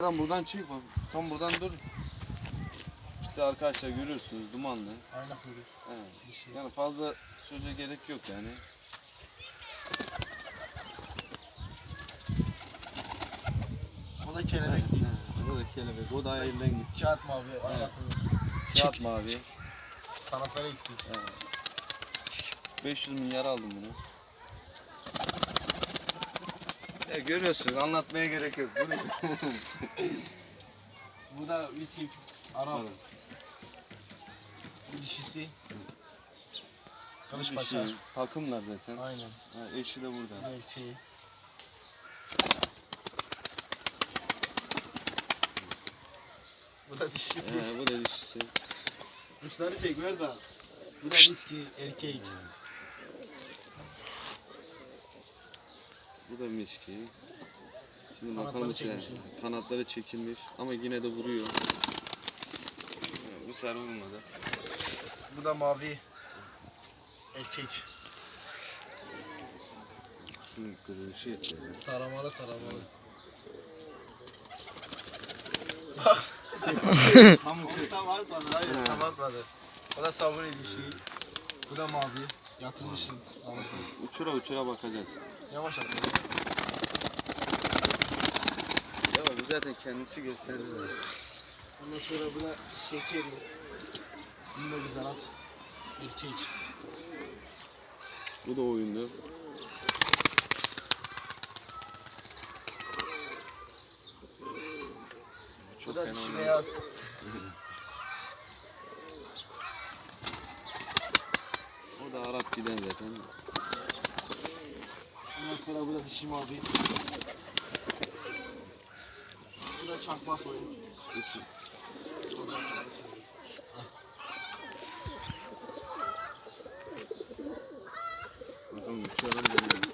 Buradan buradan çık bak. Tam buradan dur. İşte arkadaşlar görüyorsunuz dumanlı. Evet. Dişi. Yani fazla söze gerek yok yani. O da kelebek değil. Evet, O da kelebek. O da elinden gitti. Kağıt mavi. Kuyruk. Kağıt mavi. Kanatları eksik. Evet. 500 milyar aldım bunu. Görüyorsunuz anlatmaya gerek yok. Bu? Bu da bir çift. Arap. Bu dişisi. Kılıç şey, takımlar zaten. Aynen. Ha, eşi de Bu burada. da erkeği. Bu da dişisi. He, bu da dişisi. Kuşları çek ver de. Bu da miski erkek. Bu da miski. Şimdi bakalım içine. Kanatları çekilmiş ama yine de vuruyor. Bu sefer vurmadı. Bu da mavi erkek. Şimdi kırılışı yetiyor. ya. Taramalı taramalı. Tam uçuyor. Tam atmadı. Hayır tam atmadı. O da sabun dişi. Bu da mavi. Yatırmışım. Uçura uçura bakacağız. Yavaş at. Ya bu zaten kendisi gösterdi. de. Ondan sonra bu da şekeri. Bunu da güzel at. Erkek. Bu da oyundu. Bu Çok da dişi beyaz. Giden zaten. Ondan sonra bu da dişi mavi. Bu da çakmak oyun. Uçur. Bakalım uçuyorum deniyor.